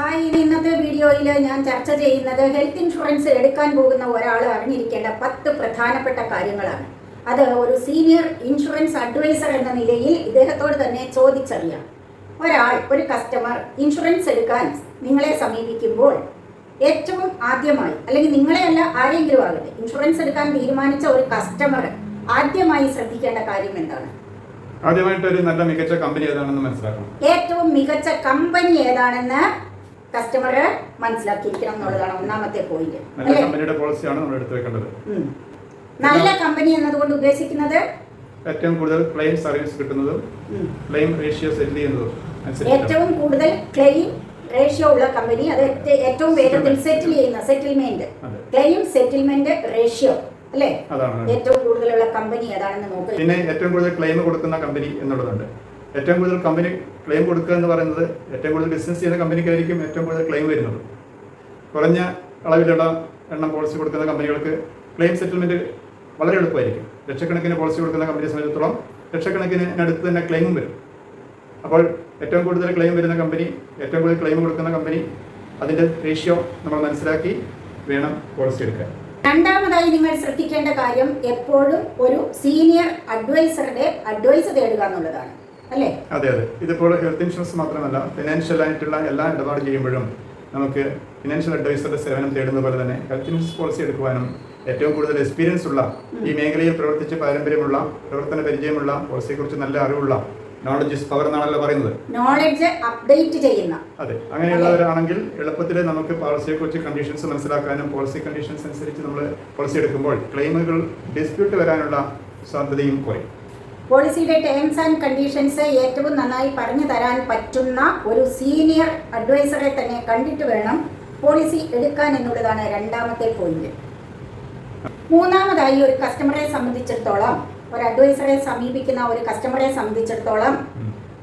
Hi ഇന്നത്തെ വീഡിയോയിൽ ഞാൻ ചർച്ച ചെയ്യുന്നത് ഹെൽത്ത് ഇൻഷുറൻസ് എടുക്കാൻ പോകുന്ന ഒരാൾ അറിഞ്ഞിരിക്കേണ്ട പത്ത് പ്രധാനപ്പെട്ട കാര്യങ്ങളാണ്. അത് ഒരു സീനിയർ ഇൻഷുറൻസ് അഡ്വൈസർ എന്ന നിലയിൽ ഇദ്ദേഹത്തോട് തന്നെ ചോദിച്ചറിയാം. ഒരാൾ ഒരു കസ്റ്റമർ ഇൻഷുറൻസ് എടുക്കാൻ നിങ്ങളെ സമീപിക്കുമ്പോൾ ഏറ്റവും ആദ്യമായി അല്ലെങ്കിൽ നിങ്ങളെയല്ല ആരെങ്കിലും ആകട്ടെ ഇൻഷുറൻസ് എടുക്കാൻ തീരുമാനിച്ച ഒരു കസ്റ്റമർ ആദ്യമായി ശ്രദ്ധിക്കേണ്ട കാര്യം എന്താണ്? ആദ്യമായിട്ട് ഒരു നല്ല മികച്ച കമ്പനി ഏതാണെന്ന് മനസ്സിലാക്കണം. ഏറ്റവും മികച്ച കമ്പനി ഏതാണെന്ന് കസ്റ്റമർ മനസ്സിലാക്കിയിരിക്കണം എന്നുള്ളതാണ് ഒന്നാമത്തെ പോയിന്റ് നല്ല കമ്പനിയുടെ പോളിസിയാണ് നമ്മൾ എടുത്തു വെക്കേണ്ടത്. നല്ല കമ്പനി എന്നതുകൊണ്ട് ഉദ്ദേശിക്കുന്നത്? ഏറ്റവും കൂടുതൽ ക്ലെയിം സർവീസ് കിട്ടുന്നതും ക്ലെയിം റേഷ്യോ സെറ്റിൽ ചെയ്യുന്നതും ഏറ്റവും കൂടുതൽ ക്ലെയിം റേഷ്യോ ഉള്ള കമ്പനി അത് ഏറ്റവും വേഗത്തിൽ സെറ്റിൽ ചെയ്യുന്ന സെറ്റിൽമെന്റ് ക്ലെയിം സെറ്റിൽമെന്റ് റേഷ്യോ അല്ലേ? ഏറ്റവും കൂടുതലുള്ള കമ്പനി അതാണെന്ന് നോക്കുക പിന്നെ ഏറ്റവും കൂടുതൽ ക്ലെയിം കൊടുക്കുന്ന കമ്പനി എന്നുള്ളതുണ്ട്. ഏറ്റവും കൂടുതൽ കമ്പനി ക്ലെയിം കൊടുക്കുക എന്ന് പറയുന്നത് ഏറ്റവും കൂടുതൽ ബിസിനസ് ചെയ്യുന്ന കമ്പനിക്കായിരിക്കും ഏറ്റവും കൂടുതൽ ക്ലെയിം വരുന്നത്. കുറഞ്ഞ അളവിലുള്ള എണ്ണം പോളിസി കൊടുക്കുന്ന കമ്പനികൾക്ക് ക്ലെയിം സെറ്റിൽമെന്റ് വളരെ എളുപ്പമായിരിക്കും. ലക്ഷക്കണക്കിന് പോളിസി കൊടുക്കുന്ന കമ്പനിയെ സംബന്ധിച്ചിടത്തോളം ലക്ഷക്കണക്കിന് അടുത്ത് തന്നെ ക്ലെയിമും വരും. അപ്പോൾ ഏറ്റവും കൂടുതൽ ക്ലെയിം വരുന്ന കമ്പനി ഏറ്റവും കൂടുതൽ ക്ലെയിം കൊടുക്കുന്ന കമ്പനി അതിന്റെ റേഷ്യോ നമ്മൾ മനസ്സിലാക്കി വേണം പോളിസി എടുക്കാൻ. രണ്ടാമതായി നിങ്ങൾ ശ്രദ്ധിക്കേണ്ട കാര്യം എപ്പോഴും ഒരു സീനിയർ അഡ്വൈസറുടെ അഡ്വൈസ് തേടുക എന്നുള്ളതാണ്. അല്ലേ? അതെ അതെ. ഇതിപ്പോൾ ഹെൽത്ത് ഇൻഷുറൻസ് മാത്രമല്ല ഫിനാൻഷ്യൽ ആയിട്ടുള്ള എല്ലാ ഇടപാട് ചെയ്യുമ്പോഴും നമുക്ക് ഫിനാൻഷ്യൽ അഡ്വൈസറുടെ സേവനം തേടുന്ന പോലെ തന്നെ ഹെൽത്ത് ഇൻഷുറൻസ് പോളിസി എടുക്കുവാനും ഏറ്റവും കൂടുതൽ എക്സ്പീരിയൻസ് ഉള്ള ഈ മേഖലയിൽ പ്രവർത്തിച്ച് പാരമ്പര്യമുള്ള പ്രവർത്തന പരിചയമുള്ള പോളിസിയെക്കുറിച്ച് നല്ല അറിവുള്ള നോളജ് ഇസ് പവർ എന്നാണല്ലോ പറയുന്നത്. നോളജ് അപ്ഡേറ്റ് ചെയ്യുന്ന. അതെ. അങ്ങനെയുള്ളവരാണെങ്കിൽ എളുപ്പത്തിൽ നമുക്ക് പോളിസിയെ കുറിച്ച് കണ്ടീഷൻസ് മനസ്സിലാക്കാനും പോളിസി കണ്ടീഷൻസ് അനുസരിച്ച് നമ്മൾ പോളിസി എടുക്കുമ്പോൾ ക്ലെയിമുകൾ ഡിസ്പ്യൂട്ട് വരാനുള്ള സാധ്യതയും കുറയും. പോളിസിയുടെ ടേംസ് ആൻഡ് കണ്ടീഷൻസ് ഏറ്റവും നന്നായി പറഞ്ഞു തരാൻ പറ്റുന്ന ഒരു സീനിയർ അഡ്വൈസറെ തന്നെ കണ്ടിട്ട് വേണം പോളിസി എടുക്കാൻ എന്നുള്ളതാണ് രണ്ടാമത്തെ പോയിന്റ് മൂന്നാമതായി ഒരു കസ്റ്റമറെ സംബന്ധിച്ചിടത്തോളം ഒരു അഡ്വൈസറെ സമീപിക്കുന്ന ഒരു കസ്റ്റമറെ സംബന്ധിച്ചിടത്തോളം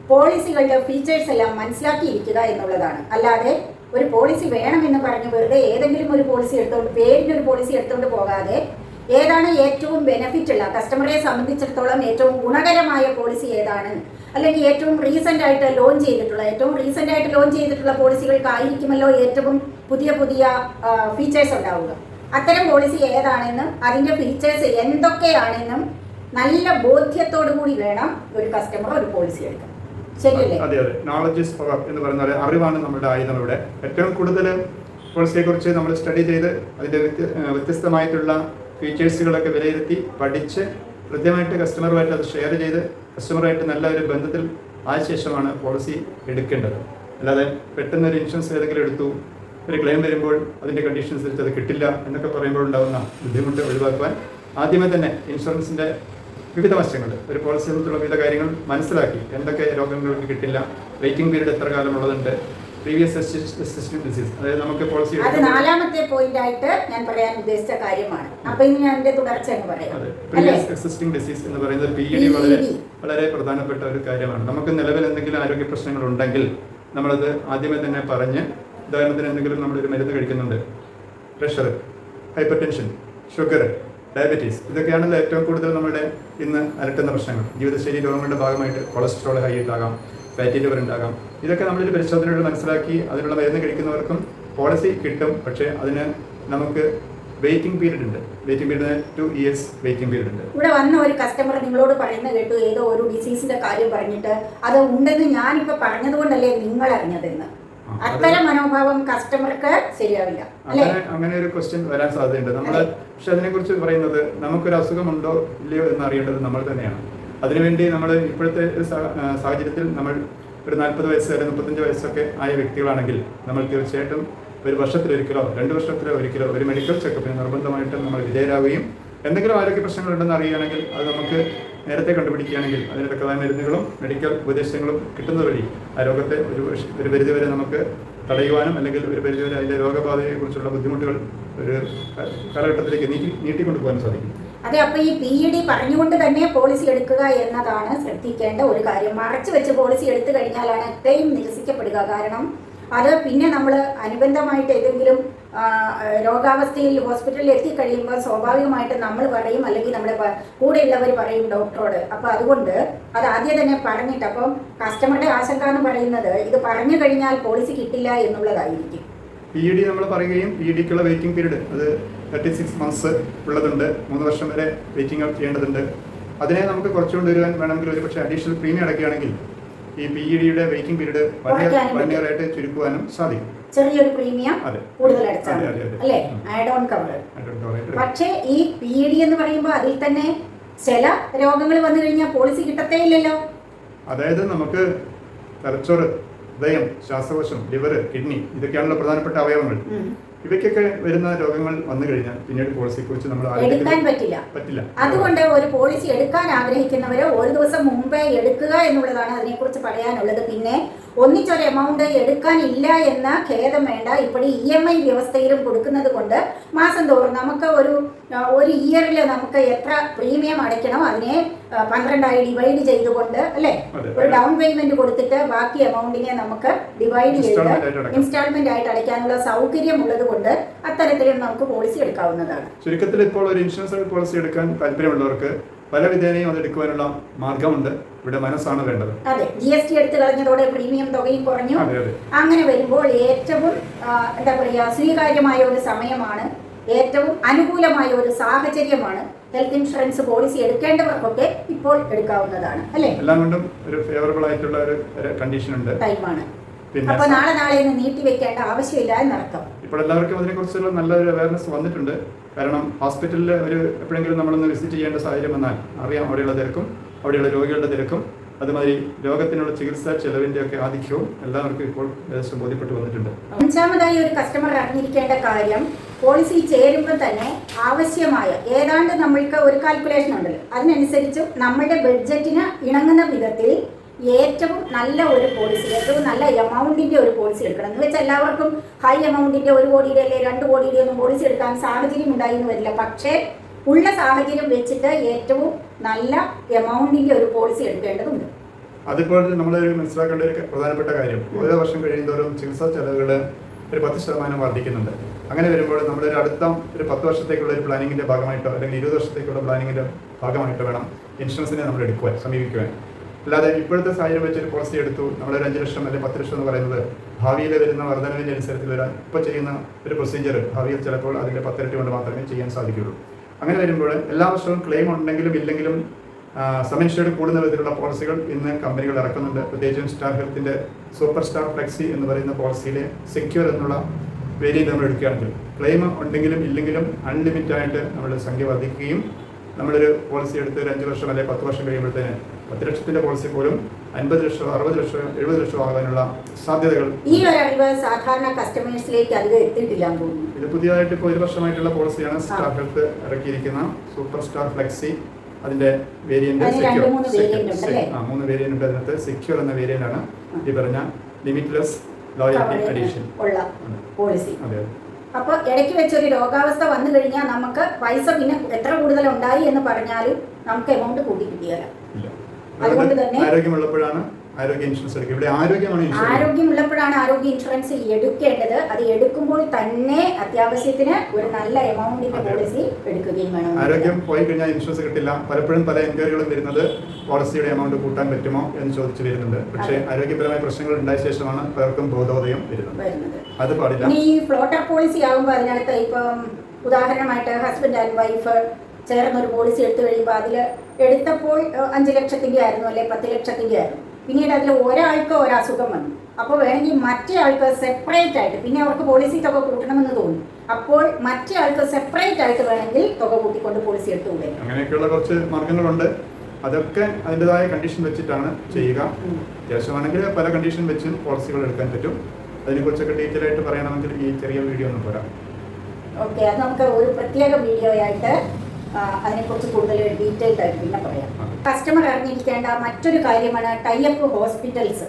പോളിസികളുടെ ഫീച്ചേഴ്സ് എല്ലാം മനസ്സിലാക്കിയിരിക്കുക എന്നുള്ളതാണ്. അല്ലാതെ ഒരു പോളിസി വേണമെന്ന് പറഞ്ഞ് വെറുതെ ഏതെങ്കിലും ഒരു പോളിസി എടുത്തുകൊണ്ട് പേരിന്റെ ഒരു പോളിസി എടുത്തുകൊണ്ട് പോകാതെ ഏതാണ് ഏറ്റവും ബെനിഫിറ്റ് ഉള്ള? കസ്റ്റമറെ സംബന്ധിച്ചിടത്തോളം ഏറ്റവും ഗുണകരമായ പോളിസി ഏതാണ്? അല്ലെങ്കിൽ ഏറ്റവും റീസെന്റ് ആയിട്ട് ലോഞ്ച് ചെയ്തിട്ടുള്ള ഏറ്റവും റീസെന്റ് ആയിട്ട് ലോഞ്ച് ചെയ്തിട്ടുള്ള പോളിസികൾക്കായിരിക്കുമല്ലോ ഏറ്റവും പുതിയ പുതിയ ഫീച്ചേഴ്സ് ഉണ്ടാവുക. അത്തരം പോളിസി ഏതാണെന്നും അതിന്റെ ഫീച്ചേഴ്സ് എന്തൊക്കെയാണെന്നും നല്ല ബോധ്യത്തോടു കൂടി വേണം ഒരു കസ്റ്റമർ ഒരു പോളിസി എടുക്കാൻ. ശരിയല്ലേ? അതെ അതെ. പവർ എന്ന് പറയുന്ന അറിവാണ് നമ്മുടെ ആയുധം ഇവിടെ ഏറ്റവും കൂടുതൽ പോളിസിയെ കുറിച്ച് നമ്മൾ സ്റ്റഡി ചെയ്ത് വ്യത്യ- വ്യത്യസ്തമായിട്ടുള്ള ഫീച്ചേഴ്സുകളൊക്കെ വിലയിരുത്തി പഠിച്ച് കൃത്യമായിട്ട് കസ്റ്റമറുമായിട്ട് അത് ഷെയർ ചെയ്ത് കസ്റ്റമറുമായിട്ട് നല്ല ഒരു ബന്ധത്തിൽ ആയ ശേഷമാണ് പോളിസി എടുക്കേണ്ടത്. അല്ലാതെ പെട്ടെന്ന് ഒരു ഇൻഷുറൻസ് ഏതെങ്കിലും എടുത്തു ഒരു ക്ലെയിം വരുമ്പോൾ അതിന്റെ കണ്ടീഷൻ അനുസരിച്ച് അത് കിട്ടില്ല എന്നൊക്കെ പറയുമ്പോൾ ഉണ്ടാകുന്ന ബുദ്ധിമുട്ട് ഒഴിവാക്കുവാൻ ആദ്യമേ തന്നെ ഇൻഷുറൻസിന്റെ വിവിധ വശങ്ങൾ ഒരു പോളിസി നിന്നുള്ള വിവിധ കാര്യങ്ങൾ മനസ്സിലാക്കി എന്തൊക്കെ രോഗങ്ങൾക്ക് കിട്ടില്ല വെയിറ്റിംഗ് പീരീഡ് എത്ര കാലം ഉള്ളതുണ്ട് പ്രീവിയസ് ഡിസീസ് അതായത് നമുക്ക് പോളിസി അത് നാലാമത്തെ പോയിന്റ് ആയിട്ട് ഞാൻ പറയാൻ ഉദ്ദേശിച്ച കാര്യമാണ്. അപ്പൊ ഇനി ഞാൻ എന്റെ തുടർച്ച എന്ന് പറയാം. പ്രീവിയസ് എക്സിസ്റ്റിംഗ് ഡിസീസ് എന്ന് പറയുന്നത് പി ഡി വളരെ വളരെ പ്രധാനപ്പെട്ട ഒരു കാര്യമാണ്. നമുക്ക് നിലവിൽ എന്തെങ്കിലും ആരോഗ്യ പ്രശ്നങ്ങൾ ഉണ്ടെങ്കിൽ നമ്മളത് ആദ്യമേ തന്നെ പറഞ്ഞ് ഉദാഹരണത്തിന് എന്തെങ്കിലും നമ്മൾ ഒരു മരുന്ന് കഴിക്കുന്നുണ്ട്. Pressure hypertension sugar diabetes ഇതൊക്കെയാണല്ലോ ഏറ്റവും കൂടുതൽ നമ്മുടെ ഇന്ന് അലട്ടുന്ന പ്രശ്നങ്ങൾ. ജീവിതശൈലി രോഗങ്ങളുടെ ഭാഗമായിട്ട് കൊളസ്ട്രോൾ ഹൈ ഉണ്ടാകാം ഫാറ്റി ലിവർ ഉണ്ടാകാം. ഇതൊക്കെ നമ്മളൊരു പരിശോധനയോട് മനസ്സിലാക്കി അതിനുള്ള മരുന്ന് കഴിക്കുന്നവർക്കും പോളിസി കിട്ടും. പക്ഷേ അതിന് നമുക്ക് വെയിറ്റിംഗ് പീരീഡ് ഉണ്ട്. Waiting period two years waiting period ഉണ്ട്. ഇവിടെ വന്ന ഒരു കസ്റ്റമർ നിങ്ങളോട് പറയുന്ന കേട്ടു ഏതോ ഒരു ഡിസീസിന്റെ കാര്യം പറഞ്ഞിട്ട് അത് ഉണ്ടെന്ന് ഞാൻ ഞാനിപ്പോ പറഞ്ഞതുകൊണ്ടല്ലേ നിങ്ങൾ അറിഞ്ഞതെന്ന് അത്തരം മനോഭാവം കസ്റ്റമർക്ക് ശരിയാവില്ല. അങ്ങനെ അങ്ങനെ ഒരു ക്വസ്റ്റ്യൻ വരാൻ സാധ്യതയുണ്ട്. നമ്മൾ പക്ഷെ അതിനെ കുറിച്ച് പറയുന്നത് നമുക്കൊരു അസുഖമുണ്ടോ ഇല്ലയോ എന്ന് അറിയേണ്ടത് നമ്മൾ തന്നെയാണ്. അതിനുവേണ്ടി നമ്മൾ ഇപ്പോഴത്തെ സാഹചര്യത്തിൽ നമ്മൾ ഒരു നാൽപ്പത് വയസ്സ് അല്ലെങ്കിൽ മുപ്പത്തഞ്ച് വയസ്സൊക്കെ ആയ വ്യക്തികളാണെങ്കിൽ നമ്മൾ തീർച്ചയായിട്ടും ഒരു വർഷത്തിലൊരിക്കലോ രണ്ട് വർഷത്തിലോ ഒരിക്കലോ ഒരു മെഡിക്കൽ ചെക്കപ്പിന് നിർബന്ധമായിട്ടും നമ്മൾ വിധേയരാകുകയും എന്തെങ്കിലും ആരോഗ്യ പ്രശ്നങ്ങൾ ഉണ്ടെന്ന് അറിയുകയാണെങ്കിൽ അത് നമുക്ക് നേരത്തെ കണ്ടുപിടിക്കുകയാണെങ്കിൽ അതിന് തക്കതായ മരുന്നുകളും മെഡിക്കൽ ഉപദേശങ്ങളും കിട്ടുന്നത് വഴി ആ രോഗത്തെ ഒരു ഒരു പരിധിവരെ നമുക്ക് തടയുവാനും അല്ലെങ്കിൽ ഒരു പരിധിവരെ അതിന്റെ രോഗബാധയെക്കുറിച്ചുള്ള ബുദ്ധിമുട്ടുകൾ ഒരു കാലഘട്ടത്തിലേക്ക് നീട്ടി നീട്ടിക്കൊണ്ടുപോകാൻ സാധിക്കും. അതെ അപ്പൊ ഈ പി ഇ ഡി പറഞ്ഞുകൊണ്ട് തന്നെ പോളിസി എടുക്കുക എന്നതാണ് ശ്രദ്ധിക്കേണ്ട ഒരു കാര്യം. മറച്ചു വെച്ച് പോളിസി എടുത്തു കഴിഞ്ഞാലാണ് എത്രയും നിരസിക്കപ്പെടുക. കാരണം അത് പിന്നെ നമ്മൾ അനുബന്ധമായിട്ട് ഏതെങ്കിലും രോഗാവസ്ഥയിൽ ഹോസ്പിറ്റലിൽ എത്തിക്കഴിയുമ്പോൾ സ്വാഭാവികമായിട്ട് നമ്മൾ പറയും അല്ലെങ്കിൽ നമ്മുടെ കൂടെയുള്ളവർ പറയും ഡോക്ടറോട്. അപ്പോൾ അതുകൊണ്ട് അത് ആദ്യം തന്നെ പറഞ്ഞിട്ട് അപ്പം കസ്റ്റമറുടെ ആശങ്ക എന്ന് പറയുന്നത് ഇത് പറഞ്ഞു കഴിഞ്ഞാൽ പോളിസി കിട്ടില്ല എന്നുള്ളതായിരിക്കും. പി ഡി നമ്മൾ പറയുകയും പി ഡിക്കുള്ള വെയിറ്റിംഗ് പീരീഡ് അത് തേർട്ടി സിക്സ് മന്ത്സ് ഉള്ളതുണ്ട്. മൂന്ന് വർഷം വരെ വെയിറ്റിംഗ് ഔട്ട് ചെയ്യേണ്ടതുണ്ട്. അതിനെ നമുക്ക് കുറച്ചുകൊണ്ട് വരുവാൻ വേണമെങ്കിൽ ഒരു പക്ഷേ അഡീഷണൽ പ്രീമിയം അടയ്ക്കുകയാണെങ്കിൽ ഈ പി ഇ ഡിയുടെ വെയിറ്റിംഗ് പീരീഡ് വൺ ഇയർ കുറയ്ക്കാനും വൺ ഇയർ ആയിട്ട് ചുരുക്കുവാനും സാധിക്കും. ചെറിയൊരു പ്രീമിയം കൂടുതൽ അടച്ചാൽ. അല്ലേ? ആഡ് ഓൺ കവർ പക്ഷേ ഈ പി ഇ ഡി എന്ന് പറയുമ്പോൾ അതിൽ തന്നെ ചില രോഗങ്ങൾ വന്നു കഴിഞ്ഞാൽ പോളിസി കിട്ടത്തേ ഇല്ലല്ലോ. അതായത് നമുക്ക് തലച്ചോറ് ഹൃദയം ശ്വാസകോശം ലിവർ കിഡ്നി ഇതൊക്കെയാണല്ലോ പ്രധാനപ്പെട്ട അവയവങ്ങൾ. ഇവയ്ക്കൊക്കെ വരുന്ന രോഗങ്ങൾ വന്നു കഴിഞ്ഞാൽ പിന്നീട് പോളിസിയെ കുറിച്ച് നമ്മൾ എടുക്കാൻ പറ്റില്ല. പറ്റില്ല. അതുകൊണ്ട് ഒരു പോളിസി എടുക്കാൻ ആഗ്രഹിക്കുന്നവര് ഒരു ദിവസം മുമ്പേ എടുക്കുക എന്നുള്ളതാണ് അതിനെക്കുറിച്ച് പറയാനുള്ളത്. പിന്നെ ഒന്നിച്ചൊരു എമൗണ്ട് എടുക്കാനില്ല എന്ന ഖേദം വേണ്ട. ഇപ്പോൾ ഇ എം ഐ വ്യവസ്ഥയിലും കൊടുക്കുന്നത് കൊണ്ട് മാസം തോറും നമുക്ക് ഒരു ഒരു ഇയറിൽ നമുക്ക് എത്ര പ്രീമിയം അടയ്ക്കണം അതിനെ പന്ത്രണ്ടായി ഡിവൈഡ് ചെയ്തുകൊണ്ട് അല്ലേ? ഒരു ഡൗൺ പേയ്മെന്റ് കൊടുത്തിട്ട് ബാക്കി എമൗണ്ടിനെ നമുക്ക് ഡിവൈഡ് ചെയ്ത് ഇൻസ്റ്റാൾമെന്റ് ആയിട്ട് അടയ്ക്കാനുള്ള സൗകര്യം ഉള്ളത് കൊണ്ട് അത്തരത്തിലും നമുക്ക് പോളിസി എടുക്കാവുന്നതാണ്. ചുരുക്കത്തിൽ ഇപ്പോൾ ഒരു ഇൻഷുറൻസ് പോളിസി എടുക്കാൻ താല്പര്യമുള്ളവർക്ക് പല വിധേനയും അത് എടുക്കുവാനുള്ള മാർഗമുണ്ട്. ഇവിടെ മനസ്സാണ് വേണ്ടത്. അതെ. ജി എസ് ടി എടുത്ത് കളഞ്ഞതോടെ പ്രീമിയം തുകയും കുറഞ്ഞു. അങ്ങനെ വരുമ്പോൾ ഏറ്റവും എന്താ പറയുക സ്വീകാര്യമായ ഒരു സമയമാണ് ഏറ്റവും അനുകൂലമായ ഒരു സാഹചര്യമാണ് ഹെൽത്ത് ഇൻഷുറൻസ് പോളിസി എടുക്കേണ്ടവർക്കൊക്കെ ഇപ്പോൾ എടുക്കാവുന്നതാണ് അല്ലേ? എല്ലാം കൊണ്ടും ഒരു ഫേവറബിൾ ആയിട്ടുള്ള ഒരു കണ്ടീഷൻ ഉണ്ട്. ടൈമാണ്. അപ്പൊ നാളെ നാളെ ഇന്ന് നീട്ടി വെക്കേണ്ട ആവശ്യമില്ല എന്നർത്ഥം. ഇപ്പോൾ എല്ലാവർക്കും അതിനെക്കുറിച്ചുള്ള നല്ലൊരു അവയർനെസ് വന്നിട്ടുണ്ട്. കാരണം ഹോസ്പിറ്റലിൽ ഒരു എപ്പോഴെങ്കിലും നമ്മളൊന്ന് വിസിറ്റ് ചെയ്യേണ്ട സാഹചര്യം വന്നാൽ അറിയാം അവിടെയുള്ള തിരക്കും അവിടെയുള്ള രോഗികളുടെ തിരക്കും. അതുമാതിരി രോഗത്തിനുള്ള ചികിത്സാ ചെലവിന്റെ ഒക്കെ ആധിക്യവും എല്ലാവർക്കും ഇപ്പോൾ ഏകദേശം ബോധ്യപ്പെട്ടു വന്നിട്ടുണ്ട്. അഞ്ചാമതായി ഒരു കസ്റ്റമർ അറിഞ്ഞിരിക്കേണ്ട കാര്യം പോളിസി ചേരുമ്പോൾ തന്നെ ആവശ്യമായ ഏതാണ്ട് നമ്മൾക്ക് ഒരു കാൽക്കുലേഷൻ ഉണ്ടല്ലോ. അതിനനുസരിച്ച് നമ്മുടെ ബഡ്ജറ്റിന് ഇണങ്ങുന്ന വിധത്തിൽ ഏറ്റവും നല്ല ഒരു പോളിസി ഏറ്റവും നല്ല എമൗണ്ടിന്റെ ഒരു പോളിസി എടുക്കണം. എന്ന് വെച്ചാൽ എല്ലാവർക്കും ഹൈ എമൗണ്ടിന്റെ ഒരു കോടിയുടെ അല്ലെ രണ്ട് കോടിയുടെ ഒന്നും പോളിസി എടുക്കാൻ സാഹചര്യം ഉണ്ടായി എന്ന് വരില്ല. പക്ഷേ ഉള്ള സാഹചര്യം വെച്ചിട്ട് ഏറ്റവും നല്ല എമൗണ്ടിന്റെ ഒരു പോളിസി എടുക്കേണ്ടതുണ്ട്. അതിപ്പോൾ നമ്മൾ മനസ്സിലാക്കേണ്ട ഒരു പ്രധാനപ്പെട്ട കാര്യം ഓരോ വർഷം കഴിയുന്നതോറും ചികിത്സാ ചെലവുകൾ ഒരു പത്ത് ശതമാനം വർദ്ധിക്കുന്നുണ്ട്. അങ്ങനെ വരുമ്പോൾ നമ്മളൊരു അടുത്ത ഒരു പത്ത് വർഷത്തേക്കുള്ള ഒരു പ്ലാനിങ്ങിന്റെ ഭാഗമായിട്ടോ അല്ലെങ്കിൽ ഇരുപത് വർഷത്തേക്കുള്ള പ്ലാനിങ്ങിന്റെ ഭാഗമായിട്ടോ വേണം ഇൻഷുറൻസിനെ നമ്മൾ എടുക്കുവാൻ സമീപിക്കുവാൻ. അല്ലാതെ ഇപ്പോഴത്തെ സാഹചര്യം ഒരു പോളിസി എടുത്തു നമ്മളൊരു അഞ്ച് ലക്ഷം അല്ലെങ്കിൽ പത്ത് ലക്ഷം എന്ന് പറയുന്നത് ഭാവിയിൽ വരുന്ന വർധനവിന്റെ അനുസരിച്ച് വരാൻ ഇപ്പോൾ ചെയ്യുന്ന ഒരു പ്രൊസീജിയർ ഭാവിയിൽ ചിലപ്പോൾ അതിന്റെ പത്തിരട്ടി കൊണ്ട് മാത്രമേ ചെയ്യാൻ സാധിക്കുകയുള്ളൂ. അങ്ങനെ വരുമ്പോൾ എല്ലാ വർഷവും ക്ലെയിം ഉണ്ടെങ്കിലും ഇല്ലെങ്കിലും സമിൻഷേഡ് കൂടുന്ന വിധത്തിലുള്ള പോളിസികൾ ഇന്ന് കമ്പനികൾ ഇറക്കുന്നുണ്ട്. പ്രത്യേകിച്ചും സ്റ്റാർ ഹെൽത്തിന്റെ സൂപ്പർ സ്റ്റാർ ഫ്ലെക്സി എന്ന് പറയുന്ന പോളിസിയിലെ സെക്യൂർ എന്നുള്ള വേരിയന്റ് നമ്മൾ എടുക്കുകയാണെങ്കിൽ ക്ലെയിം ഉണ്ടെങ്കിലും ഇല്ലെങ്കിലും അൺലിമിറ്റ് ആയിട്ട് നമ്മുടെ സംഖ്യ വർദ്ധിക്കുകയും നമ്മളൊരു പോളിസി എടുത്ത് ഒരു അഞ്ച് വർഷം അല്ലെങ്കിൽ പത്ത് വർഷം കഴിയുമ്പോഴത്തേന് പത്ത് ലക്ഷത്തിന്റെ പോളിസി പോലും അൻപത് ലക്ഷം അറുപത് ലക്ഷം എഴുപത് ലക്ഷം ആകാനുള്ള സാധ്യതകൾ ഈ ഒരു അറിവ് സാധാരണ കസ്റ്റമേഴ്സിലേക്ക് അധികം എത്തിയിട്ടില്ല ഇത് പുതിയതായിട്ട് ഇപ്പോൾ ഒരു വർഷമായിട്ടുള്ള പോളിസിയാണ് സ്റ്റാർ ഹെൽത്ത് ഇറക്കിയിരിക്കുന്ന സൂപ്പർ സ്റ്റാർ ഫ്ലെക്സി അതിന്റെ വേരിയന്റ് സെക്യൂർ മൂന്ന് വേരിയന്റ് ഉണ്ട്. അതിനകത്ത് സെക്യൂർ എന്ന വേരിയന്റ് ആണ്. ഈ പറഞ്ഞ ലിമിറ്റ്ലെസ് അഡീഷൻ ഉള്ള പോളിസി അപ്പോൾ ഇടയ്ക്ക് വെച്ചൊരു രോഗാവസ്ഥ വന്നു കഴിഞ്ഞാൽ നമുക്ക് പൈസ പിന്നെ എത്ര കൂടുതൽ ഉണ്ടായി എന്ന് പറഞ്ഞാലും നമുക്ക് എമൗണ്ട് കൂട്ടി കിട്ടിയാലും. അതുകൊണ്ട് തന്നെ- ആരോഗ്യമുള്ളപ്പോഴാണ് ആരോഗ്യ ഇൻഷുറൻസ് എടുക്കുക. ഇവിടെ ആരോഗ്യമാണ് ആരോഗ്യമുള്ളപ്പോഴാണ് ആരോഗ്യ ഇൻഷുറൻസ് എടുക്കേണ്ടത്. അത് എടുക്കുമ്പോൾ തന്നെ അത്യാവശ്യത്തിന് ഒരു നല്ല എമൗണ്ടിന്റെ. പോളിസി എടുക്കുകയും വേണം. ആരോഗ്യം പോയി കഴിഞ്ഞാൽ ഇൻഷുറൻസ് കിട്ടില്ല. പലപ്പോഴും പല എൻക്വയറികളും വരുന്നത് പോളിസിയുടെ എമൗണ്ട് കൂട്ടാൻ പറ്റുമോ എന്ന് ചോദിച്ചു വരുന്നുണ്ട്. പക്ഷേ ആരോഗ്യപരമായ പ്രശ്നങ്ങൾ ഉണ്ടായ ശേഷമാണ് പലർക്കും ബോധോദയം വരുന്നത്. അത് പാടില്ല. ഈ ഫ്ലോട്ടർ പോളിസി ആകുമ്പോൾ അതിനകത്ത് ഇപ്പം ഉദാഹരണമായിട്ട് ഹസ്ബൻഡ് ആൻഡ് വൈഫ് ചേർന്ന് ഒരു പോളിസി എടുത്തു കഴിയുമ്പോൾ അതിൽ എടുത്തപ്പോൾ അഞ്ച് ലക്ഷത്തിന്റെ ആയിരുന്നു അല്ലെ പത്ത് ലക്ഷത്തിന്റെ ആയിരുന്നു പിന്നീട് അതിൽ ഒരാൾക്ക് ഒരസുഖം വന്നു. അപ്പോൾ വേണമെങ്കിൽ മറ്റേ ആൾക്ക് സെപ്പറേറ്റ് ആയിട്ട് പിന്നെ അവർക്ക് പോളിസി തുക കൂട്ടണമെന്ന് തോന്നി. അപ്പോൾ മറ്റേ ആൾക്ക് സെപ്പറേറ്റ് ആയിട്ട് വേണമെങ്കിൽ തുക കൂട്ടിക്കൊണ്ട് പോളിസി എടുത്തുകൂടെ അങ്ങനെയൊക്കെയുള്ള കുറച്ച് മാർഗങ്ങളുണ്ട്. അതൊക്കെ അതിന്റെതായ കണ്ടീഷൻ വെച്ചിട്ടാണ് ചെയ്യുക. അത്യാവശ്യമാണെങ്കിൽ പല കണ്ടീഷൻ വെച്ചും പോളിസികൾ എടുക്കാൻ പറ്റും. അതിനെക്കുറിച്ചൊക്കെ ഡീറ്റെയിൽ ആയിട്ട് പറയണമെങ്കിൽ ഈ ചെറിയ വീഡിയോ ഒന്ന് പോരാ. ഓക്കെ അത് നമുക്ക് ഒരു പ്രത്യേക വീഡിയോ ആയിട്ട് അതിനെക്കുറിച്ച് കൂടുതൽ ഡീറ്റെയിൽഡ് ആയിട്ട് പിന്നെ പറയാം. കസ്റ്റമർ അറിഞ്ഞിരിക്കേണ്ട മറ്റൊരു കാര്യമാണ് ടൈപ്പ് ഹോസ്പിറ്റൽസ്.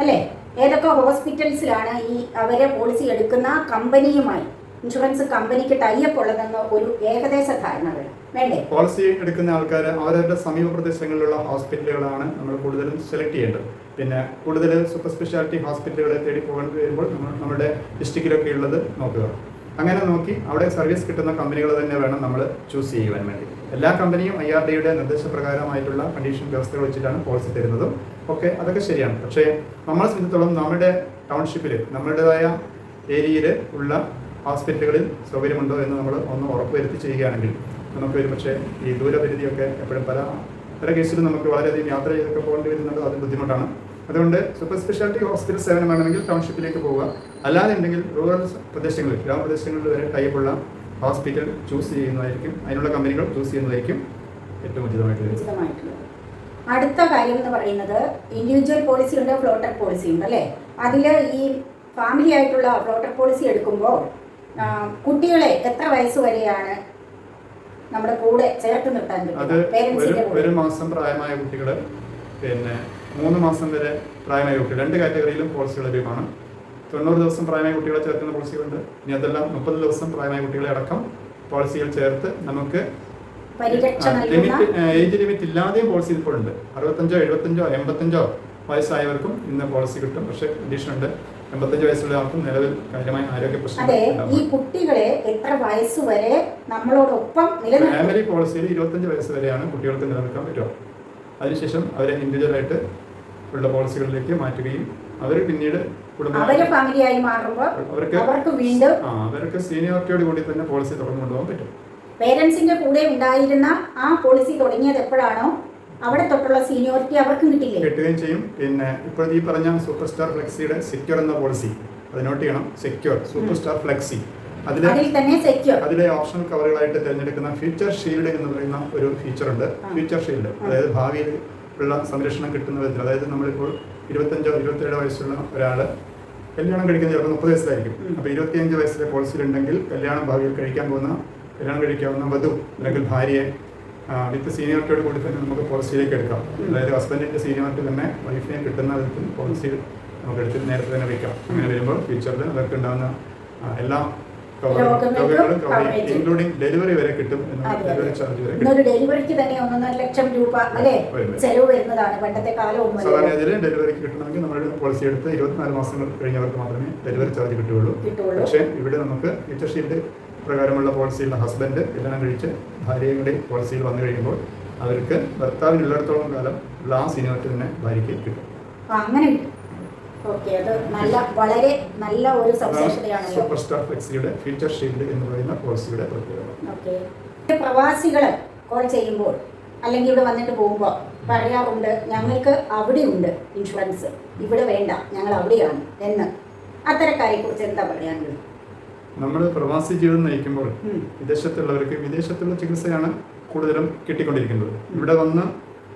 അല്ലേ? ഏതൊക്കെ ഹോസ്പിറ്റൽസിലാണ് ഈ അവരെ പോളിസി എടുക്കുന്ന കമ്പനിയുമായി? ഇൻഷുറൻസ് കമ്പനിക്ക് ടൈപ്പ് ഉള്ളതെന്ന് ഒരു ഏകദേശ ധാരണ വേണം. വേണ്ടേ? പോളിസി എടുക്കുന്ന ആൾക്കാർ അവരവരുടെ സമീപ പ്രദേശങ്ങളിലുള്ള ഹോസ്പിറ്റലുകളാണ് നമ്മൾ കൂടുതലും സെലക്ട് ചെയ്യേണ്ടത്. പിന്നെ കൂടുതൽ സൂപ്പർ സ്പെഷ്യാലിറ്റി ഹോസ്പിറ്റലുകളെ തേടി പോകേണ്ടി വരുമ്പോൾ നമ്മൾ നമ്മുടെ ഡിസ്ട്രിക്റ്റിലൊക്കെ ഉള്ളത് നോക്കുക. അങ്ങനെ നോക്കി അവിടെ സർവീസ് കിട്ടുന്ന കമ്പനികൾ തന്നെ വേണം നമ്മൾ ചൂസ് ചെയ്യുവാൻ വേണ്ടി. എല്ലാ കമ്പനിയും ഐ ആർ ഡിയുടെ നിർദ്ദേശപ്രകാരമായിട്ടുള്ള കണ്ടീഷൻ വ്യവസ്ഥകൾ വെച്ചിട്ടാണ് പോളിസി തരുന്നതും ഒക്കെ അതൊക്കെ ശരിയാണ്. പക്ഷേ നമ്മളെ സംബന്ധിച്ചിടത്തോളം നമ്മുടെ ടൗൺഷിപ്പിൽ നമ്മളുടേതായ ഏരിയയിൽ ഉള്ള ഹോസ്പിറ്റലുകളിൽ സൗകര്യമുണ്ടോ എന്ന് നമ്മൾ ഒന്ന് ഉറപ്പുവരുത്തി ചെയ്യുകയാണെങ്കിൽ നമുക്ക് ഒരു പക്ഷേ ഈ ദൂരപരിധിയൊക്കെ എപ്പോഴും പല പല കേസിലും നമുക്ക് വളരെയധികം യാത്ര ചെയ്തൊക്കെ പോകേണ്ടി വരുന്നുണ്ട്. അത് ബുദ്ധിമുട്ടാണ്. അതുകൊണ്ട് സൂപ്പർ സ്പെഷ്യാലിറ്റി ഹോസ്പിറ്റൽ സേവനം വേണമെങ്കിൽ ടൗൺഷിപ്പിലേക്ക് പോവുക. അല്ലാതെ ഉണ്ടെങ്കിൽ റൂറൽ പ്രദേശങ്ങളിൽ ഗ്രാമപ്രദേശങ്ങളിൽ വരെ ടൈപ്പുള്ള ഹോസ്പിറ്റൽ ചൂസ് ചെയ്യുന്നതായിരിക്കും. അതിനുള്ള കമ്പനികൾ ചൂസ് ചെയ്യുന്നതായിരിക്കും ഏറ്റവും ഉചിതമായിട്ട് ഉചിതമായിട്ടുള്ളത്. അടുത്ത കാര്യം എന്ന് പറയുന്നത് ഇൻഡിവിജ്വൽ പോളിസി ഉണ്ട് ഫ്ലോട്ടർ പോളിസി ഉണ്ട് അല്ലേ? അതിൽ ഈ ഫാമിലി ആയിട്ടുള്ള ഫ്ലോട്ടർ പോളിസി എടുക്കുമ്പോൾ കുട്ടികളെ എത്ര വയസ്സ് വരെയാണ് നമ്മുടെ കൂടെ ചേർത്ത് നിർത്താൻ പറ്റും ഒരു ഒരു മാസം പ്രായമായ കുട്ടികൾ പിന്നെ മൂന്ന് മാസം വരെ പ്രായമായ കുട്ടികൾ. രണ്ട് കാറ്റഗറിയിലും പോളിസികൾ ലഭ്യമാണ്. തൊണ്ണൂറ് ദിവസം പ്രായമായ കുട്ടികളെ ചേർക്കുന്ന പോളിസികളുണ്ട് ഇനി അതെല്ലാം മുപ്പത് ദിവസം പ്രായമായ കുട്ടികളെ അടക്കം പോളിസികൾ ചേർത്ത് നമുക്ക് ലിമിറ്റ് ഏജ് ലിമിറ്റ് ഇല്ലാതെയും പോളിസി ഇപ്പോൾ ഉണ്ട്. അറുപത്തഞ്ചോ എഴുപത്തഞ്ചോ എൺപത്തഞ്ചോ വയസ്സായവർക്കും ഇന്ന് പോളിസി കിട്ടും. പക്ഷെ കണ്ടീഷൻ ഉണ്ട്. എൺപത്തഞ്ച് വയസ്സുള്ള ആൾക്കും നിലവിൽ കാര്യമായ ആരോഗ്യ അതെ ഈ കുട്ടികളെ എത്ര വയസ്സ് വരെ നമ്മളോടൊപ്പം ഫാമിലി പോളിസിയിൽ ഇരുപത്തഞ്ച് വയസ്സ് വരെയാണ് കുട്ടികൾക്ക് നിലനിൽക്കാൻ പറ്റുക. അതിനുശേഷം അവരെ ഇൻഡിവിജ്വലായിട്ട് ഉള്ള പോളിസികളിലേക്ക് മാറ്റുകയും അവർ പിന്നീട് ഫാമിലിയായി മാറുമ്പോൾ അവർക്ക് അവർക്ക് വീണ്ടും ആ അവർക്ക് സീനിയോറിറ്റിയോട് കൂടി തന്നെ പോളിസി തുടർന്ന് കൊണ്ടുപോകാൻ പറ്റും. പേരൻസിന്റെ കൂടെ ഉണ്ടായിരുന്ന ആ പോളിസി തുടങ്ങിയത് എപ്പോഴാണോ? അവിടെ തൊട്ടുള്ള സീനിയോറിറ്റി അവർക്ക് കിട്ടില്ലേ? കിട്ടുകയും ചെയ്യും. പിന്നെ ഇപ്പോഴത്തെ ഈ പറഞ്ഞ സൂപ്പർ സ്റ്റാർ ഫ്ലെക്സിയുടെ സെക്യൂർ എന്ന പോളിസി അത് നോട്ട് ചെയ്യണം. Secure super star flexi. അതിൽ അതിൽ തന്നെ സെക്യൂർ അതിലെ ഓപ്ഷണൽ കവറുകളായിട്ട് തിരഞ്ഞെടുക്കുന്ന ഫ്യൂച്ചർ ഷീൽഡ് എന്ന് പറയുന്ന ഒരു ഫീച്ചർ ഉണ്ട്. ഫ്യൂച്ചർ ഷീൽഡ് അതായത് ഭാവിയിൽ ഉള്ള സംരക്ഷണം കിട്ടുന്ന വിധത്തിൽ അതായത് നമ്മളിപ്പോൾ ഇരുപത്തഞ്ചോ ഇരുപത്തിരണ്ടോ വയസ്സുള്ള ഒരാൾ കല്യാണം കഴിക്കുന്ന ചിലപ്പോൾ മുപ്പത് വയസ്സിലായിരിക്കും. അപ്പോൾ ഇരുപത്തിയഞ്ച് വയസ്സിലെ പോളിസിയിലുണ്ടെങ്കിൽ കല്യാണം ഭാവിയിൽ കഴിക്കാൻ പോകുന്ന കല്യാണം കഴിക്കാവുന്ന വധു അല്ലെങ്കിൽ ഭാര്യയെ വിത്ത് സീനിയോറിറ്റിയോട് കൂടി തന്നെ നമുക്ക് പോളിസിയിലേക്ക് എടുക്കാം അതായത് ഹസ്ബൻഡിന്റെ സീനിയോറിറ്റി തന്നെ വൈഫിനെ കിട്ടുന്ന വിധത്തിൽ പോളിസി നമുക്ക് എടുത്തിട്ട് നേരത്തെ തന്നെ വയ്ക്കാം അങ്ങനെ വരുമ്പോൾ ഫ്യൂച്ചറിൽ അവർക്ക് ഉണ്ടാകുന്ന എല്ലാ. ഇൻക്ലൂഡിംഗ് ഡെലിവറി വരെ കിട്ടും ഇന്നൊരു ഡെലിവറിക്ക് തന്നെ ഒന്നൊന്നര ലക്ഷം രൂപ അല്ലെ. ചെലവ് വരുന്നതാണ്. പണ്ടത്തെ കാലം സാധാരണ ഡെലിവറിക്ക് കിട്ടണമെങ്കിൽ നമ്മുടെ പോളിസി എടുത്ത് ഇരുപത്തിനാല് മാസങ്ങൾ കഴിഞ്ഞവർക്ക് മാത്രമേ ഡെലിവറി ചാർജ് കിട്ടുകയുള്ളൂ. പക്ഷേ ഇവിടെ നമുക്ക് ഫ്യൂച്ചർ ഷീൽഡ് പ്രകാരമുള്ള പോളിസിയുള്ള ഹസ്ബൻഡ് കല്യാണം കഴിച്ച് ഭാര്യയും കൂടി പോളിസിയിൽ വന്നു കഴിയുമ്പോൾ അവർക്ക് ഭർത്താവിനുള്ളിടത്തോളം കാലം ഉള്ള ആ സീനിയോറിറ്റി തന്നെ ഭാര്യയ്ക്ക് കിട്ടും. അങ്ങനെ കിട്ടും. ഓക്കെ അത് നല്ല വളരെ നല്ല ഒരു സൂപ്പർ സ്റ്റാർ ഫ്ലെക്സിയുടെ ഫ്യൂച്ചർ ഷീൽഡ് എന്ന് പറയുന്ന പോളിസിയുടെ പ്രത്യേകത. ഓക്കെ പ്രവാസികൾ കോൾ ചെയ്യുമ്പോൾ അല്ലെങ്കിൽ ഇവിടെ വന്നിട്ട് പോകുമ്പോൾ പറയാറുണ്ട് ഞങ്ങൾക്ക് അവിടെയുണ്ട് ഇൻഷുറൻസ് ഇവിടെ വേണ്ട ഞങ്ങൾ അവിടെയാണ്. എന്ന്. അത്തരക്കാരെ കുറിച്ച് എന്താ പറയാനുള്ളത്? നമ്മൾ പ്രവാസി ജീവിതം നയിക്കുമ്പോൾ വിദേശത്തുള്ളവർക്ക് വിദേശത്തുള്ള ചികിത്സയാണ് കൂടുതലും കിട്ടിക്കൊണ്ടിരിക്കുന്നത്. ഇവിടെ വന്ന്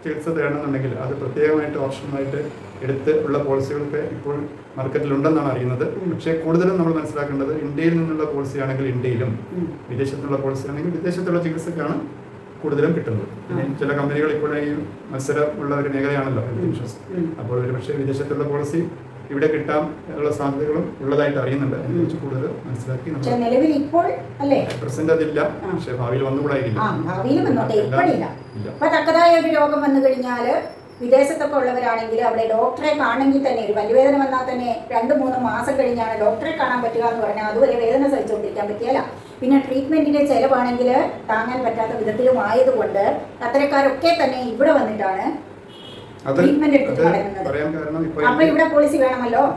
ചികിത്സ തേടണമെന്നുണ്ടെങ്കിൽ അത് പ്രത്യേകമായിട്ട് ഓപ്ഷനായിട്ട് എടുത്ത് ഉള്ള പോളിസികളൊക്കെ ഇപ്പോൾ മാർക്കറ്റിലുണ്ടെന്നാണ് അറിയുന്നത്. പക്ഷേ കൂടുതലും നമ്മൾ മനസ്സിലാക്കേണ്ടത് ഇന്ത്യയിൽ നിന്നുള്ള പോളിസി ആണെങ്കിൽ ഇന്ത്യയിലും വിദേശത്തുള്ള പോളിസി ആണെങ്കിൽ വിദേശത്തുള്ള ചികിത്സക്കാണ് കൂടുതലും കിട്ടുന്നത്. ചില കമ്പനികൾ ഇപ്പോൾ ഈ മത്സരമുള്ള ഒരു മേഖലയാണല്ലോ ഹെൽത്ത് ഇൻഷുറൻസ്. അപ്പോൾ ഒരു പക്ഷേ വിദേശത്തുള്ള പോളിസി ഇവിടെ കിട്ടാൻ ഉള്ള സാധ്യതകളും ഉള്ളതായിട്ട് അറിയുന്നുണ്ട്. അതിനെക്കുറിച്ച് കൂടുതൽ മനസ്സിലാക്കി നിലവിൽ ഇപ്പോൾ അല്ലേ? പ്രസന്റ് അതില്ല. പക്ഷെ ഭാവിയിൽ വന്നുകൂടായിരിക്കും ആ ഭാവിയിൽ വന്നോട്ടെ. ഇപ്പോഴില്ല ഇല്ല. അപ്പൊ തക്കതായ ഒരു രോഗം വന്നു കഴിഞ്ഞാൽ വിദേശത്തൊക്കെ ഉള്ളവരാണെങ്കിൽ അവിടെ ഡോക്ടറെ കാണണമെങ്കിൽ തന്നെ ഒരു പല്ലുവേദന വന്നാൽ തന്നെ രണ്ട് മൂന്ന് മാസം കഴിഞ്ഞാണ് ഡോക്ടറെ കാണാൻ പറ്റുക എന്ന് പറഞ്ഞാൽ അതുവരെ വേദന സഹിച്ചുകൊണ്ടിരിക്കാൻ പറ്റിയല്ല. പിന്നെ ട്രീറ്റ്മെന്റിന്റെ ചെലവാണെങ്കിൽ താങ്ങാൻ പറ്റാത്ത വിധത്തിലും ആയതുകൊണ്ട് അത്തരക്കാരൊക്കെ തന്നെ ഇവിടെ വന്നിട്ടാണ് അത് പറയാൻ കാരണം ഇപ്പോൾ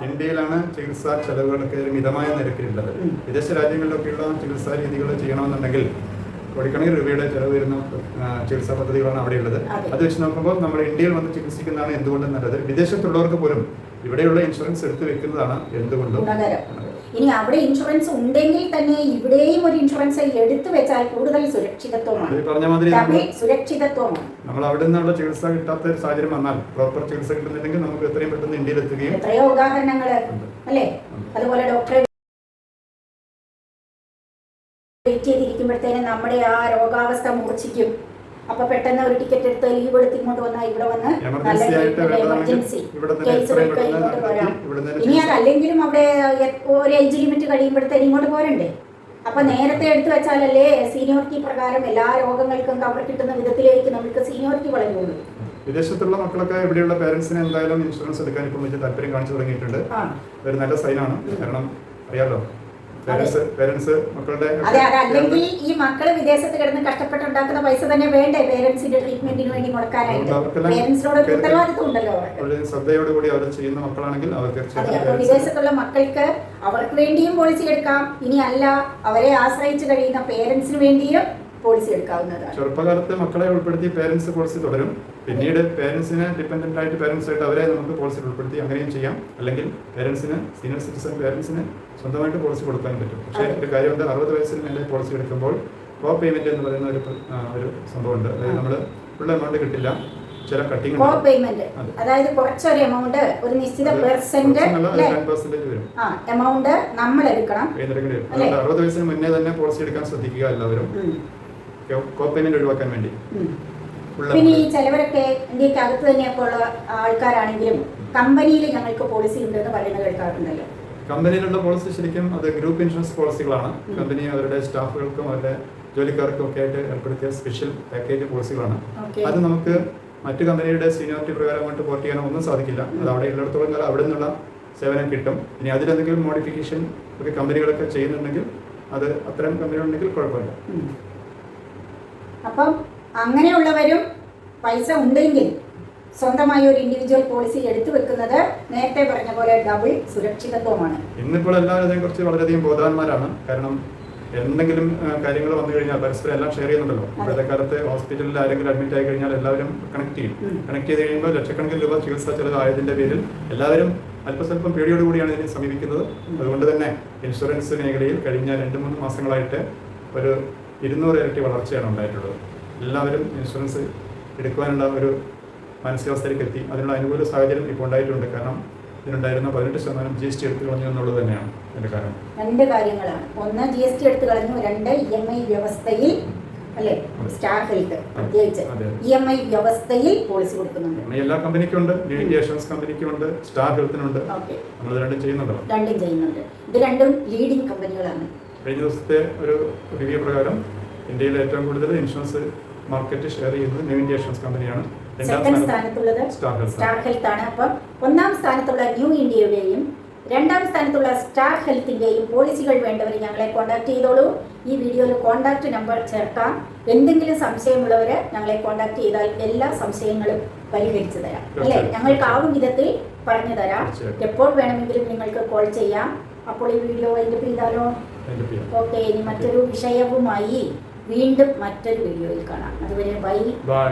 ഇന്ത്യയിലാണ് ചികിത്സാ ചെലവുകളൊക്കെ ഒരു മിതമായ നിരക്കിലുള്ളത്. വിദേശ രാജ്യങ്ങളിലൊക്കെയുള്ള ചികിത്സാ രീതികൾ ചെയ്യണമെന്നുണ്ടെങ്കിൽ കോടിക്കണക്കിന് രൂപയുടെ ചെലവ് വരുന്ന ചികിത്സാ പദ്ധതികളാണ് അവിടെയുള്ളത്. ഉള്ളത് അത് വെച്ച് നോക്കുമ്പോൾ നമ്മൾ ഇന്ത്യയിൽ വന്ന് ചികിത്സിക്കുന്നതാണ് എന്തുകൊണ്ടും നല്ലത് വിദേശത്തുള്ളവർക്ക് പോലും ഇവിടെയുള്ള ഇൻഷുറൻസ് എടുത്തു വെക്കുന്നതാണ് എന്തുകൊണ്ടും. ഇനി അവിടെ ഇൻഷുറൻസ് ഉണ്ടെങ്കിൽ തന്നെ ഇവിടെയും ഒരു ഇൻഷുറൻസ് എടുത്തു വെച്ചാൽ കൂടുതൽ സുരക്ഷിതത്വമാണ്. സുരക്ഷിതത്വമാണ്. നമ്മൾ അവിടെ നിന്നുള്ള ചികിത്സ കിട്ടാത്ത ഒരു സാഹചര്യം വന്നാൽ പ്രോപ്പർ ചികിത്സ കിട്ടുന്നില്ലെങ്കിൽ നമുക്ക് എത്രയും പെട്ടെന്ന് ഇന്ത്യയിൽ എത്തുകയും എത്രയോ ഉദാഹരണങ്ങൾ അല്ലേ? അതുപോലെ ഡോക്ടറെ വെയിറ്റ് ചെയ്തിരിക്കുമ്പോഴത്തേനും നമ്മുടെ ആ രോഗാവസ്ഥ മൂർച്ഛിക്കും. അപ്പൊ പെട്ടെന്ന് ഒരു ടിക്കറ്റ് എടുത്ത് ലീവ് എടുത്ത് ഇങ്ങോട്ട് വന്നാൽ ഇവിടെ വന്ന് നല്ല എമർജൻസി കേസ് കഴിഞ്ഞിട്ട് പോരാം തന്നെ ഇനി അതല്ലെങ്കിലും അവിടെ ഒരു ഏജ് ലിമിറ്റ് കഴിയുമ്പോഴത്തേന് ഇങ്ങോട്ട് പോരണ്ടേ? അപ്പൊ നേരത്തെ എടുത്തു വെച്ചാലല്ലേ സീനിയോറിറ്റി പ്രകാരം എല്ലാ രോഗങ്ങൾക്കും കവർ കിട്ടുന്ന വിധത്തിലേക്ക് നമുക്ക് സീനിയോറിറ്റി വളരുള്ളൂ വിദേശത്തുള്ള മക്കളൊക്കെ ഇവിടെയുള്ള പേരൻസിന് എന്തായാലും ഇൻഷുറൻസ് എടുക്കാൻ ഇപ്പം വലിയ താല്പര്യം കാണിച്ചു തുടങ്ങിയിട്ടുണ്ട്. ഒരു നല്ല സൈനാണ് കാരണം അറിയാലോ? അതെ. അതെ അല്ലെങ്കിൽ ഈ മക്കൾ വിദേശത്ത് കിടന്ന് കഷ്ടപ്പെട്ടുണ്ടാക്കുന്ന പൈസ തന്നെ വേണ്ടേ? പേരൻസിന്റെ ട്രീറ്റ്മെന്റിന് വേണ്ടി മുടക്കാനായിട്ട്. അവർക്കെല്ലാം പേരൻസിനോട് ഒരു ഉത്തരവാദിത്വം ഉണ്ടല്ലോ ശ്രദ്ധയോടുകൂടി അവർ ചെയ്യുന്ന മക്കളാണെങ്കിൽ അവർക്ക് വിദേശത്തുള്ള മക്കൾക്ക് അവർക്ക് വേണ്ടിയും പോളിസി എടുക്കാം. ഇനി അല്ല അവരെ ആശ്രയിച്ചു കഴിയുന്ന പേരൻസിന് വേണ്ടിയും പോളിസി എടുക്കാവുന്നതാണ്. ചെറുപ്പകാലത്ത് മക്കളെ ഉൾപ്പെടുത്തി പേരൻസ് പോളിസി തുടരും. പിന്നീട് പേരൻസിന് ഡിപെൻഡന്റ് ആയിട്ട് പേരൻസ് ആയിട്ട് അവരെ നമുക്ക് പോളിസി ഉൾപ്പെടുത്തി അങ്ങനെയും ചെയ്യാം. അല്ലെങ്കിൽ പേരൻസിന് സീനിയർ സിറ്റിസൺ പേരൻസിന് സ്വന്തമായിട്ട് പോളിസി കൊടുക്കാൻ പറ്റും. പക്ഷേ. ഒരു കാര്യമുണ്ട് അറുപത് വയസ്സിന് മേലെ പോളിസി എടുക്കുമ്പോൾ കോ പേയ്മെന്റ് എന്ന് പറയുന്ന ഒരു ഒരു സംഭവം ഒരു സംഭവമുണ്ട്. അതായത് നമ്മൾ ഫുൾ എമൗണ്ട് കിട്ടില്ല. ചില കട്ടിങ് കോ പേയ്മെന്റ് അതായത് കുറച്ചൊരു എമൗണ്ട് ഒരു നിശ്ചിത പെർസെന്റ് എമൗണ്ട് നമ്മൾ എടുക്കണം. അറുപത് വയസ്സിന് മുന്നേ തന്നെ പോളിസി എടുക്കാൻ ശ്രദ്ധിക്കുക എല്ലാവരും. ഉം, കോ ഒഴിവാക്കാൻ വേണ്ടി. പിന്നെ ഈ. ചിലവരൊക്കെ ഇന്ത്യയ്ക്ക് അകത്ത് തന്നെയൊക്കെ ഉള്ള ആൾക്കാരാണെങ്കിലും കമ്പനിയിൽ ഞങ്ങൾക്ക് പോളിസി ഉണ്ടെന്ന് പറയുന്നത് കേൾക്കാറുണ്ടല്ലോ. കമ്പനിയിലുള്ള പോളിസി ശരിക്കും അത് ഗ്രൂപ്പ് ഇൻഷുറൻസ് പോളിസികളാണ് കമ്പനി അവരുടെ സ്റ്റാഫുകൾക്കും അവരുടെ ജോലിക്കാർക്കും ഒക്കെ ആയിട്ട് ഏർപ്പെടുത്തിയ സ്പെഷ്യൽ പാക്കേജ് പോളിസികളാണ് അത് നമുക്ക് മറ്റു കമ്പനിയുടെ സീനിയോറിറ്റി പ്രകാരം അങ്ങോട്ട് പോർട്ട് ചെയ്യാനോ ഒന്നും സാധിക്കില്ല. അത് അവിടെ ഉള്ളിടത്തോളം കാലം അവിടെ നിന്നുള്ള സേവനം കിട്ടും. ഇനി അതിലെന്തെങ്കിലും മോഡിഫിക്കേഷൻ ഒക്കെ കമ്പനികളൊക്കെ ചെയ്യുന്നുണ്ടെങ്കിൽ അത് അത്തരം കമ്പനികളുണ്ടെങ്കിൽ കുഴപ്പമില്ല. അപ്പം അങ്ങനെയുള്ളവരും പൈസ ഉണ്ടെങ്കിൽ സ്വന്തമായി ഒരു ഇൻഡിവിജ്വൽ പോളിസി എടുത്തു വെക്കുന്നത് നേരത്തെ പറഞ്ഞ പോലെ ഡബിൾ സുരക്ഷിതത്വമാണ്. ഇന്നിപ്പോൾ എല്ലാവരും അതിനെക്കുറിച്ച് വളരെയധികം ബോധവാന്മാരാണ്. കാരണം എന്തെങ്കിലും കാര്യങ്ങൾ വന്നു കഴിഞ്ഞാൽ പരസ്പരം എല്ലാം ഷെയർ ചെയ്യുന്നുണ്ടല്ലോ. ഇപ്പോഴത്തെ കാലത്ത് ഹോസ്പിറ്റലിൽ ആരെങ്കിലും അഡ്മിറ്റ് ആയി കഴിഞ്ഞാൽ എല്ലാവരും കണക്ട് ചെയ്യും. കണക്ട് ചെയ്ത് കഴിയുമ്പോൾ ലക്ഷക്കണക്കിന് രൂപ ചികിത്സാ ചെലവ് ആയതിന്റെ പേരിൽ എല്ലാവരും അല്പസ്വല്പം പേടിയോടുകൂടിയാണ് ഇതിനെ സമീപിക്കുന്നത്. അതുകൊണ്ട് തന്നെ ഇൻഷുറൻസ് മേഖലയിൽ കഴിഞ്ഞ രണ്ട് മൂന്ന് മാസങ്ങളായിട്ട് ഒരു ഇരുന്നൂറ് ഇരട്ടി വളർച്ചയാണ് ഉണ്ടായിട്ടുള്ളത്. എല്ലാവരും ഇൻഷുറൻസ് എടുക്കുവാനുള്ള ഒരു മാനസികാവസ്ഥയിലേക്ക് എത്തി. അതിനുള്ള അനുകൂല സാഹചര്യം ഇപ്പോൾ ഉണ്ടായിട്ടുണ്ട്. കാരണം ഇതിനുണ്ടായിരുന്ന പതിനെട്ട് ശതമാനം ജി എസ് ടി എടുത്തു കളഞ്ഞു എന്നുള്ളത് തന്നെയാണ് അതിന്റെ കാരണം രണ്ട് കാര്യങ്ങളാണ്. ഒന്ന് ജി എസ് ടി എടുത്തു കളഞ്ഞു രണ്ട് ഇ എം ഐ വ്യവസ്ഥയിൽ അല്ലെ? സ്റ്റാർ ഹെൽത്ത് പ്രത്യേകിച്ച്. ഇ എം ഐ വ്യവസ്ഥയിൽ പോളിസി കൊടുക്കുന്നുണ്ട്. അങ്ങനെ എല്ലാ കമ്പനിക്കും ഉണ്ട്. ഇൻഷുറൻസ് കമ്പനിക്കും ഉണ്ട് സ്റ്റാർ ഹെൽത്തിനുണ്ട്. നമ്മൾ രണ്ടും ചെയ്യുന്നുണ്ടോ? രണ്ടും ചെയ്യുന്നുണ്ട്. ഇത് രണ്ടും ലീഡിംഗ് കമ്പനികളാണ്. കഴിഞ്ഞ ദിവസത്തെ ഒരു റിവ്യൂ പ്രകാരം ഇന്ത്യയിൽ ഏറ്റവും കൂടുതൽ ഇൻഷുറൻസ് മാർക്കറ്റ് ഷെയർ ചെയ്യുന്നത് ന്യൂ ഇന്ത്യ ഇൻഷുറൻസ് കമ്പനിയാണ് സെക്കൻഡ് സ്ഥാനത്തുള്ളത് സ്റ്റാർ ഹെൽത്ത് ആണ്. അപ്പം ഒന്നാം സ്ഥാനത്തുള്ള ന്യൂ ഇന്ത്യയുടെയും രണ്ടാം സ്ഥാനത്തുള്ള സ്റ്റാർ ഹെൽത്തിന്റെയും പോളിസികൾ വേണ്ടവർ ഞങ്ങളെ കോൺടാക്ട് ചെയ്തോളൂ. ഈ വീഡിയോയിൽ കോൺടാക്ട് നമ്പർ ചേർക്കാം. എന്തെങ്കിലും സംശയമുള്ളവർ ഞങ്ങളെ കോൺടാക്ട് ചെയ്താൽ എല്ലാ സംശയങ്ങളും പരിഹരിച്ചു തരാം. അല്ലേ? ഞങ്ങൾക്ക് ഞങ്ങൾക്കാവും വിധത്തിൽ പറഞ്ഞു തരാം. എപ്പോൾ വേണമെങ്കിലും നിങ്ങൾക്ക് കോൾ ചെയ്യാം. അപ്പോൾ ഈ വീഡിയോ അതിന്റെ ഓക്കെ ഇനി മറ്റൊരു വിഷയവുമായി വീണ്ടും മറ്റൊരു വീഡിയോയിൽ കാണാം. അതുവരെ ബൈ. ബൈ.